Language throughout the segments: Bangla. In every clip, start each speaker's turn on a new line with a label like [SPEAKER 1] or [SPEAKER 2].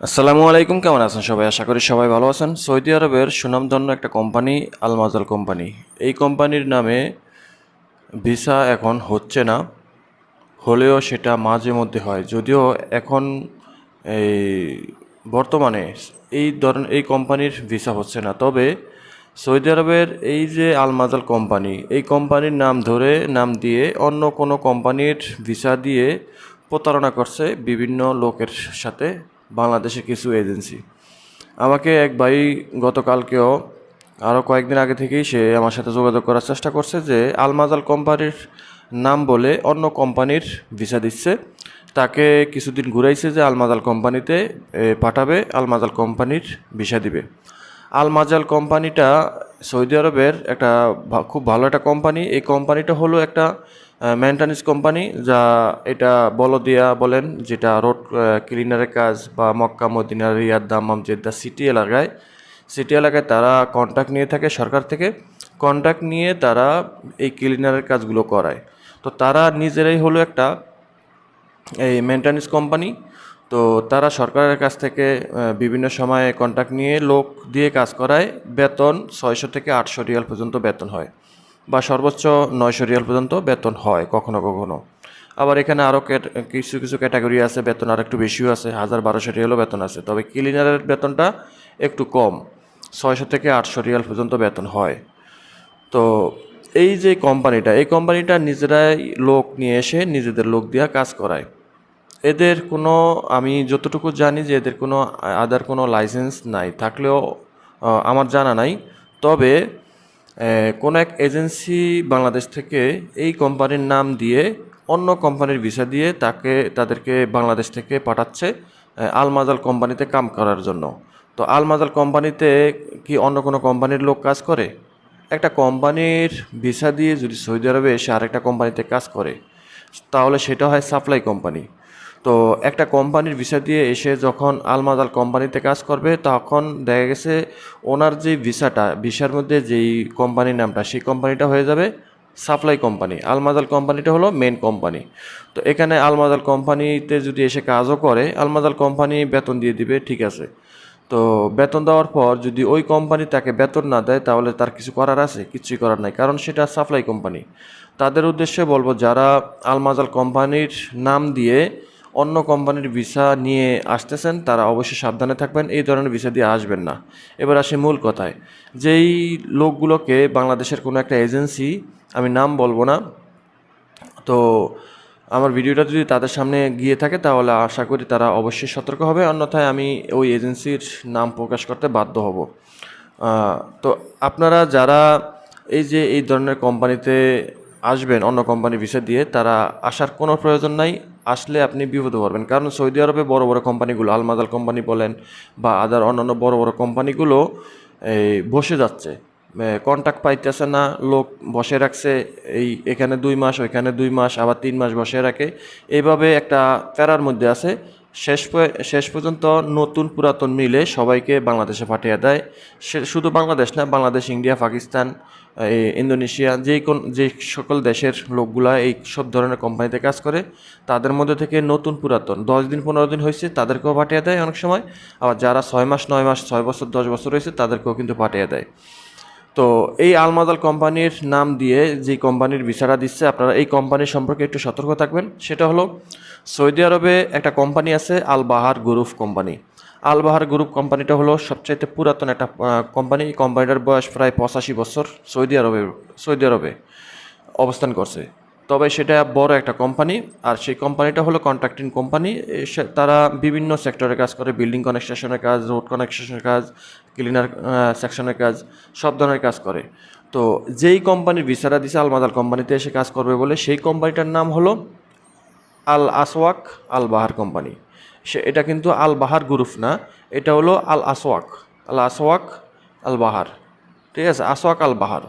[SPEAKER 1] আসসালামু আলাইকুম, কেমন আছেন সবাই? আশা করি সবাই ভালো আছেন। সৌদি আরবের সুনামধন্য একটা কোম্পানি, আলমাজাল কোম্পানি। এই কোম্পানির নামে ভিসা এখন হচ্ছে না। হলেও সেটা মাঝে মধ্যে হয়। যদিও এখন এই বর্তমানে এই ধরনের এই কোম্পানির ভিসা হচ্ছে না। তবে সৌদি আরবের এই যে আলমাজাল কোম্পানি, এই কোম্পানির নাম ধরে, নাম দিয়ে অন্য কোনো কোম্পানির ভিসা দিয়ে প্রতারণা করছে বিভিন্ন লোকের সাথে। বাংলাদেশের কিছু এজেন্সি। আমাকে এক ভাই গতকালকেও আরও কয়েকদিন আগে থেকেই সে আমার সাথে যোগাযোগ করার চেষ্টা করছে যে আলমাজাল কোম্পানির নাম বলে অন্য কোম্পানির ভিসা দিচ্ছে। তাকে কিছুদিন ঘুরাইছে যে আলমাজাল কোম্পানিতে পাঠাবে, আলমাজাল কোম্পানির ভিসা দিবে। আলমাজাল কোম্পানিটা সৌদি আরবের একটা খুব ভালো একটা কোম্পানি। এই কোম্পানিটা হলো একটা মেনটেন্যান্স কোম্পানি যা এটা বলদিয়া বলেন, যেটা রোড ক্লিনারের কাজ বা Mecca, Medina, Riyadh Dammam Jeddah city এলাকায় সিটি এলাকায় তারা কন্ট্রাক্ট নিয়ে থাকে সরকার থেকে। কন্ট্রাক্ট নিয়ে তারা এই ক্লিনারের কাজগুলো করায়। তো তারা নিজেরাই হলো একটা এই মেনটেন্যান্স কোম্পানি তো তারা সরকারের কাছ থেকে বিভিন্ন সময়ে কন্ট্রাক্ট নিয়ে লোক দিয়ে কাজ করায়। বেতন ছয়শো থেকে আটশো রিয়াল পর্যন্ত বেতন হয়। বা সর্বোচ্চ নয়শো রিয়াল পর্যন্ত বেতন হয়, কখনো কখনো। আবার এখানে আরও কিছু কিছু ক্যাটাগরি আছে, বেতন আর একটু বেশিও আছে, হাজার বারোশো রিয়ালও বেতন আছে। তবে ক্লিনারের বেতনটা একটু কম, ছয়শো থেকে আটশো রিয়াল পর্যন্ত বেতন হয়। তো এই যে কোম্পানিটা, এই কোম্পানিটা নিজেরাই লোক নিয়ে এসে নিজেদের লোক দিয়ে কাজ করায়। এদের কোনো, আমি যতটুকু জানি যে এদের কোনো আদার কোনো লাইসেন্স নাই, থাকলেও আমার জানা নাই। তবে কোনো এক এজেন্সি বাংলাদেশ থেকে এই কোম্পানির নাম দিয়ে অন্য কোম্পানির ভিসা দিয়ে তাকে, তাদেরকে বাংলাদেশ থেকে পাঠাচ্ছে আলমাজাল কোম্পানিতে কাম করার জন্য। তো আলমাজাল কোম্পানিতে কি অন্য কোনো কোম্পানির লোক কাজ করে? একটা কোম্পানির ভিসা দিয়ে যদি সৌদি আরবে এসে আরেকটা কোম্পানিতে কাজ করে, তাহলে সেটা হয় সাপ্লাই কোম্পানি। তো একটা কোম্পানির ভিসা দিয়ে এসে যখন আলমাদাল কোম্পানিতে কাজ করবে, তখন দেখা গেছে ওনার যে ভিসাটা, ভিসার মধ্যে যেই কোম্পানির নামটা, সেই কোম্পানিটা হয়ে যাবে সাপ্লাই কোম্পানি। আলমাদাল কোম্পানিটা হলো মেন কোম্পানি। তো এখানে আলমাদাল কোম্পানিতে যদি এসে কাজও করে, আলমাদাল কোম্পানি বেতন দিয়ে দিবে, ঠিক আছে। তো বেতন দেওয়ার পর যদি ওই কোম্পানি তাকে বেতন না দেয়, তাহলে তার কিছু করার আছে? কিছুই করার নাই, কারণ সেটা সাপ্লাই কোম্পানি। তাদের উদ্দেশ্যে বলব, যারা আলমাজাল কোম্পানির নাম দিয়ে অন্য কোম্পানির ভিসা নিয়ে আসতেছেন, তারা অবশ্যই সাবধানে থাকবেন, এই ধরনের ভিসা দিয়ে আসবেন না। এবার আসি মূল কথায়। যেই লোকগুলোকে বাংলাদেশের কোনো একটা এজেন্সি, আমি নাম বলব না, তো আমার ভিডিওটা যদি তাদের সামনে গিয়ে থাকে, তাহলে আশা করি তারা অবশ্যই সতর্ক হবে, অন্যথায় আমি ওই এজেন্সির নাম প্রকাশ করতে বাধ্য হব। তো আপনারা যারা এই যে এই ধরনের কোম্পানিতে আসবেন, অন্য কোম্পানি ভিসা দিয়ে, তারা আসার কোনো প্রয়োজন নাই। আসলে আপনি বিপদে পড়বেন। কারণ সৌদি আরবে বড় বড় কোম্পানিগুলো, আলমাদাল কোম্পানি বলেন বা আদার অন্যান্য বড় বড় কোম্পানিগুলো, এই বসে যাচ্ছে। কন্ট্যাক্ট পাইতেছে না, লোক বসে রাখছে, এই এখানে দুই মাস, ওইখানে দুই মাস, আবার তিন মাস বসে রাখে। এইভাবে একটা প্যারার মধ্যে আছে। শেষ শেষ পর্যন্ত নতুন পুরাতন মিলে সবাইকে বাংলাদেশে পাঠিয়ে দেয়। সে, শুধু বাংলাদেশ না, বাংলাদেশ, ইন্ডিয়া, পাকিস্তান ইন্দোনেশিয়া যেই কোন, যে সকল দেশের লোকগুলা এই সব ধরনের কোম্পানিতে কাজ করে, তাদের মধ্যে থেকে নতুন পুরাতন, দশ দিন, পনেরো দিন হয়েছে, তাদেরকেও পাঠিয়ে দেয় অনেক সময়। আবার যারা ছয় মাস, নয় মাস, ছয় বছর, দশ বছর হয়েছে তাদেরকেও কিন্তু পাঠিয়ে দেয়। তো এই আলমাদাল কোম্পানির নাম দিয়ে যে কোম্পানির ভিসাটা দিচ্ছে, আপনারা এই কোম্পানির সম্পর্কে একটু সতর্ক থাকবেন। সেটা হলো, সৌদি আরবে একটা কোম্পানি আছে, Al Bahar group company. Al Bahar group কোম্পানিটা হলো সবচাইতে পুরাতন একটা কোম্পানি। কোম্পানিটার বয়স প্রায় পঁচাশি বছর সৌদি আরবে সৌদি আরবে অবস্থান করছে। তবে সেটা বড় একটা কোম্পানি আর সেই কোম্পানিটা হলো কন্ট্রাক্টিং কোম্পানি তারা বিভিন্ন সেক্টরে কাজ করে বিল্ডিং কনস্ট্রাকশনের কাজ রোড কনস্ট্রাকশনের কাজ ক্লিনার সেকশনের কাজ, সব ধরনের কাজ করে। তো যেই কোম্পানির ভিসারা দিছে আলমাদাল কোম্পানিতে এসে কাজ করবে বলে, সেই কোম্পানিটার নাম হলো আল আসওয়াক আল বাহার কোম্পানি সে, এটা কিন্তু আল বাহার গ্রুপ না, এটা হলো আল আসওয়াক আল আসওয়াক আল বাহার। ঠিক আছে? আসওয়াক আল বাহার।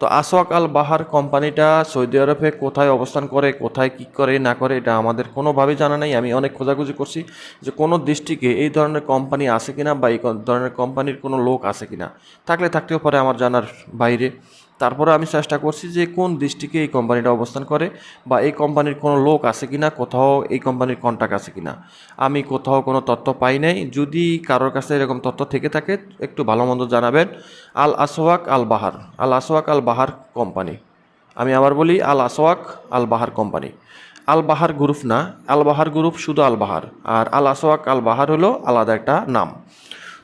[SPEAKER 1] তো আসওয়াক আল বাহার কোম্পানিটা সৌদি আরবে কোথায় অবস্থান করে, কোথায় কী করে, না করে, এটা আমাদের কোনোভাবেই জানা নেই। আমি অনেক খোঁজাখুঁজি করছি যে কোনো ডিস্ট্রিক্টে এই ধরনের কোম্পানি আছে কিনা বা এই ধরনের কোম্পানির কোনো লোক আছে কিনা। থাকলে থাকতেও পারে আমার জানার বাইরে। তারপরে আমি চেষ্টা করছি যে কোন ডিস্ট্রিক্টে এই কোম্পানিটা অবস্থান করে বা এই কোম্পানির কোনো লোক আছে কি না কোথাও এই কোম্পানির কন্ট্যাক্ট আছে কি না আমি কোথাও কোনো তথ্য পাই নাই। যদি কারোর কাছে এরকম তথ্য থেকে থাকে, একটু ভালো মন্দ জানাবেন। Al Aswaq Al Bahar. Al Aswaq Al Bahar company. আমি আবার বলি, আল Aswaq Al Bahar company. Al Bahar group না, আল বাহার গ্রুপ শুধু আল বাহার। আর আল আসওয়াক আল বাহার হলো আলাদা একটা নাম।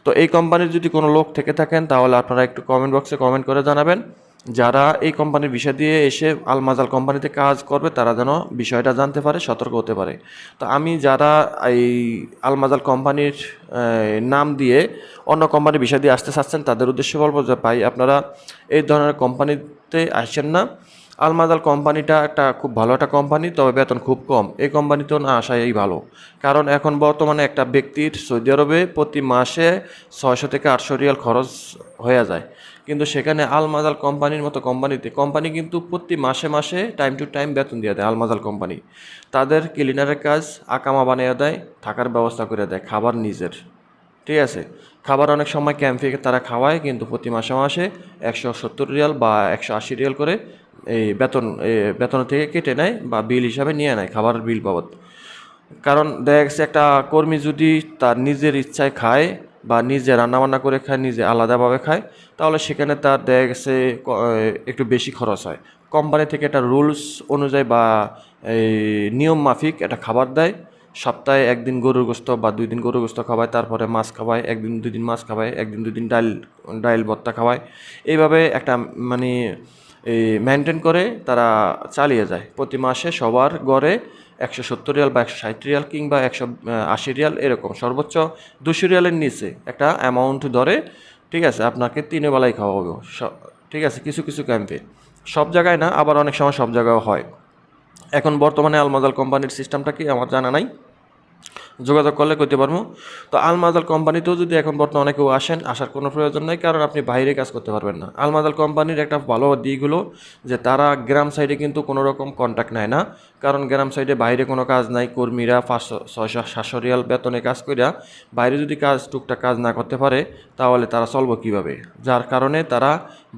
[SPEAKER 1] তো এই কোম্পানির যদি কোনো লোক থেকে থাকেন, তাহলে আপনারা একটু কমেন্ট বক্সে কমেন্ট করে জানাবেন। যারা এই কোম্পানির বিষয় দিয়ে এসে আলমাজাল কোম্পানিতে কাজ করবে, তারা যেন বিষয়টা জানতে পারে, সতর্ক হতে পারে। তো আমি যারা এই আলমাজাল কোম্পানির নাম দিয়ে অন্য কোম্পানির বিষয় দিয়ে আসতে চাচ্ছেন, তাদের উদ্দেশ্যে বলব যে, ভাই, আপনারা এই ধরনের কোম্পানিতে আসছেন না। আলমাদাল কোম্পানিটা একটা খুব ভালো একটা কোম্পানি, তবে বেতন খুব কম। এই কোম্পানিতেও না আসাই ভালো। কারণ এখন বর্তমানে একটা ব্যক্তির সৌদি আরবে প্রতি মাসে ছয়শো থেকে আটশো রিয়াল খরচ হয়ে যায়। কিন্তু সেখানে আলমাদাল কোম্পানির মতো কোম্পানিতে, কোম্পানি কিন্তু প্রতি মাসে মাসে টাইম টু টাইম বেতন দিয়ে দেয় আলমাজাল কোম্পানি। তাদের ক্লিনারের কাজ আকামা বানিয়ে দেয়, থাকার ব্যবস্থা করে দেয়, খাবার নিজের। ঠিক আছে? খাবার অনেক সময় ক্যাম্পে তারা খাওয়ায়, কিন্তু প্রতি মাসে মাসে একশো সত্তর রিয়াল বা একশো আশি রিয়াল করে এই বেতন বেতন থেকে কেটে নেয় বা বিল হিসাবে নিয়ে নেয় খাবারের বিল বাবদ। কারণ দেখা একটা কর্মী যদি তার নিজের ইচ্ছায় খায় বা নিজে রান্নাবান্না করে খায়, নিজে আলাদাভাবে খায়, তাহলে সেখানে তার দেখা গেছে একটু বেশি খরচ হয়। কোম্পানি থেকে একটা রুলস অনুযায়ী বা এই নিয়ম মাফিক একটা খাবার দেয়, সপ্তাহে একদিন গরুর গোস্ত বা দুই দিন গরুর গোস্ত খাওয়ায়, তারপরে মাছ খাওয়ায়, একদিন দুই দিন মাছ খাওয়ায়, একদিন দুই দিন ডাল ডাইল ভর্তা খাওয়ায়। এইভাবে একটা মানে এই মেনটেন করে তারা চালিয়ে যায়। প্রতি মাসে সবার গড়ে একশো সত্তর রিয়াল বা একশো ষাট রিয়াল কিংবা একশো আশি রিয়াল এরকম। সর্বোচ্চ দুশো রিয়ালের নিচে একটা অ্যামাউন্ট ধরে, ঠিক আছে, আপনাকে তিনে বেলায় খাওয়া হবে ঠিক আছে, কিছু কিছু ক্যাম্পে সব জায়গায় না, আবার অনেক সময় সব জায়গায় হয়। এখন বর্তমানে আলমাদাল কোম্পানির সিস্টেমটা কি আমার জানা নাই। যোগাযোগ করলে করতে পারব তো আলমাজাল কোম্পানিতেও যদি এখন বর্তমানে কেউ আসেন, আসার কোনো প্রয়োজন নাই, কারণ আপনি বাইরে কাজ করতে পারবেন না। আলমাজাল কোম্পানির একটা ভালো দিক হলো যে তারা গ্রাম সাইডে কিন্তু কোনো রকম কন্ট্যাক্ট নেয় না, কারণ গ্রাম সাইডে বাইরে কোনো কাজ নাই, কর্মীরা পাঁচশো বেতনে কাজ করিয়া বাইরে যদি কাজ, টুকটাক কাজ না করতে পারে, তাহলে তারা চলবো কীভাবে? যার কারণে তারা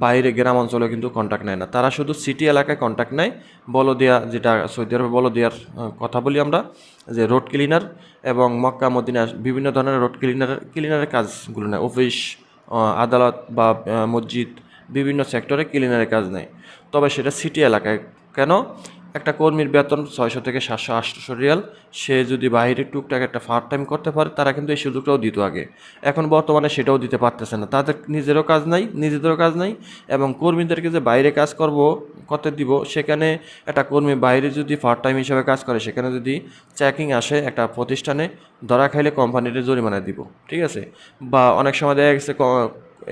[SPEAKER 1] বাইরে গ্রাম অঞ্চলে কিন্তু কন্ট্যাক্ট নেয় না। তারা শুধু সিটি এলাকায় কন্ট্যাক্ট নেয়, বলদিয়া যেটা সৌদি আরবে বলদিয়ার কথা বলি আমরা। যে রোড ক্লিনার এবং মক্কা মদিনার বিভিন্ন ধরনের রোড ক্লিনার ক্লিনারের কাজগুলো নেয়। অফিস আদালত বা মসজিদ বিভিন্ন সেক্টরে ক্লিনারের কাজ নেয়। তবে সেটা সিটি এলাকায়। কেন? একটা কর্মীর বেতন ছয়শো থেকে সাতশো আটশো রিয়াল। সে যদি বাইরে টুকটাক একটা পার্ট টাইম করতে পারে, তারা কিন্তু এই সুযোগটাও দিত আগে। এখন বর্তমানে সেটাও দিতে পারতেছে না। তাদের নিজেরও কাজ নাই, নিজেদেরও কাজ নাই, এবং কর্মীদেরকে যে বাইরে কাজ করব, করতে দিব, সেখানে একটা কর্মী বাইরে যদি পার্ট টাইম হিসাবে কাজ করে, সেখানে যদি চেকিং আসে একটা প্রতিষ্ঠানে, ধরা খাইলে কোম্পানির জরিমানা দিব। ঠিক আছে? বা অনেক সময় দেখা গেছে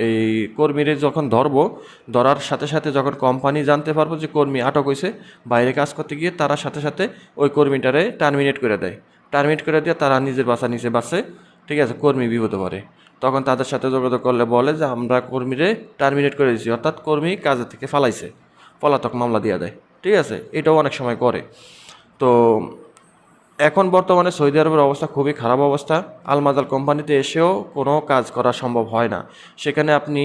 [SPEAKER 1] এই কর্মীরে যখন ধরবো, ধরার সাথে সাথে যখন কোম্পানি জানতে পারব যে কর্মী আটক হয়েছে বাইরে কাজ করতে গিয়ে তারা সাথে সাথে ওই কর্মীটারে টার্মিনেট করে দেয়। টার্মিনেট করে দিয়ে তারা নিজের বাসা নিচে বাসে, ঠিক আছে, কর্মী বিপদে পড়ে। তখন তাদের সাথে যোগাযোগ করলে বলে যে, আমরা কর্মীরে টার্মিনেট করে দিয়েছি। অর্থাৎ কর্মী কাজের থেকে ফালাইছে, পলাতক মামলা দিয়ে দেয়, ঠিক আছে? এটাও অনেক সময় করে। তো এখন বর্তমানে সৌদি আরবের অবস্থা খুবই খারাপ অবস্থা। আলমাজাল কোম্পানিতে এসেও কোনো কাজ করা সম্ভব হয় না। সেখানে আপনি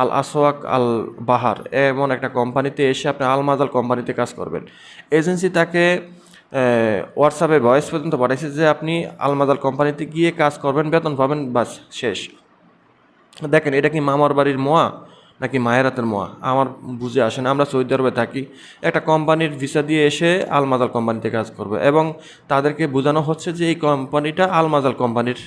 [SPEAKER 1] আল আসওয়াক আল বাহার এমন একটা কোম্পানিতে এসে আপনি আলমাজাল কোম্পানিতে কাজ করবেন। এজেন্সি তাকে হোয়াটসঅ্যাপে ভয়েস পর্যন্ত পাঠাইছে যে আপনি আলমাজাল কোম্পানিতে গিয়ে কাজ করবেন, বেতন পাবেন, বাস, শেষ। দেখেন, এটা কি মামার বাড়ির মোয়া? নাকি মায়ের হাতের মোয়া? আমার বুঝে আসে না, আমরা সৌদি আরবে থাকি। একটা কোম্পানির ভিসা দিয়ে এসে আলমাজাল কোম্পানিতে কাজ করবে এবং তাদেরকে বোঝানো হচ্ছে যে এই কোম্পানিটা আলমাজাল কোম্পানির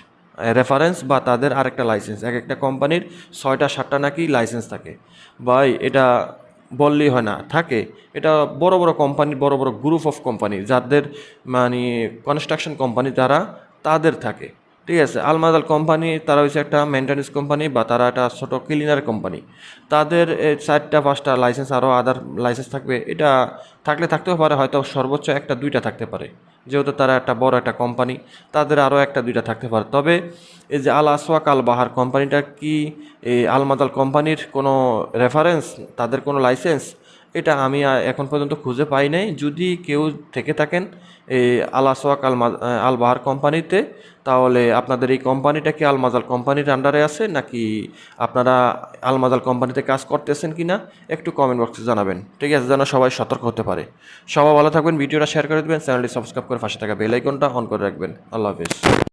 [SPEAKER 1] রেফারেন্স বা তাদের আরেকটা লাইসেন্স এক একটা কোম্পানির ছয়টা, সাতটা নাকি লাইসেন্স থাকে। ভাই, এটা বললেই হয় না, থাকে। এটা বড় বড় কোম্পানি, বড় বড় গ্রুপ অফ কোম্পানি যাদের মানে কনস্ট্রাকশন কোম্পানি তারা তাদের থাকে। ঠিক আছে আলমাদাল কোম্পানি তারা হচ্ছে একটা মেনটেন্যান্স কোম্পানি বা তারা একটা ছোটো ক্লিনার কোম্পানি তাদের চারটা পাঁচটা লাইসেন্স আরও আদার লাইসেন্স থাকবে। এটা থাকলে থাকতেও পারে, হয়তো সর্বোচ্চ একটা, দুইটা থাকতে পারে। যেহেতু তারা একটা বড় একটা কোম্পানি তাদের আরও একটা, দুইটা থাকতে পারে। তবে এই যে আল আসওয়াক আল বাহার কোম্পানিটা কি এই আলমাদাল কোম্পানির কোনো রেফারেন্স তাদের কোনো লাইসেন্স এটা আমি এখন পর্যন্ত খুঁজে পাই নাই। যদি কেউ থেকে থাকেন এই আল আসওয়াক আল আল বাহার কোম্পানিতে। তাহলে আপনাদের এই কোম্পানিটা কি আলমাজাল কোম্পানির আন্ডারে আছে, নাকি আপনারা আলমাজাল কোম্পানিতে কাজ করতেছেন কি না একটু কমেন্ট বক্সে জানাবেন। ঠিক আছে, যেন সবাই সতর্ক হতে পারে। সবাই ভালো থাকবেন, ভিডিওটা শেয়ার করে দেবেন চ্যানেলটি সাবস্ক্রাইব করে পাশে থাকা বেল আইকনটা অন করে রাখবেন। আল্লাহ হাফিজ।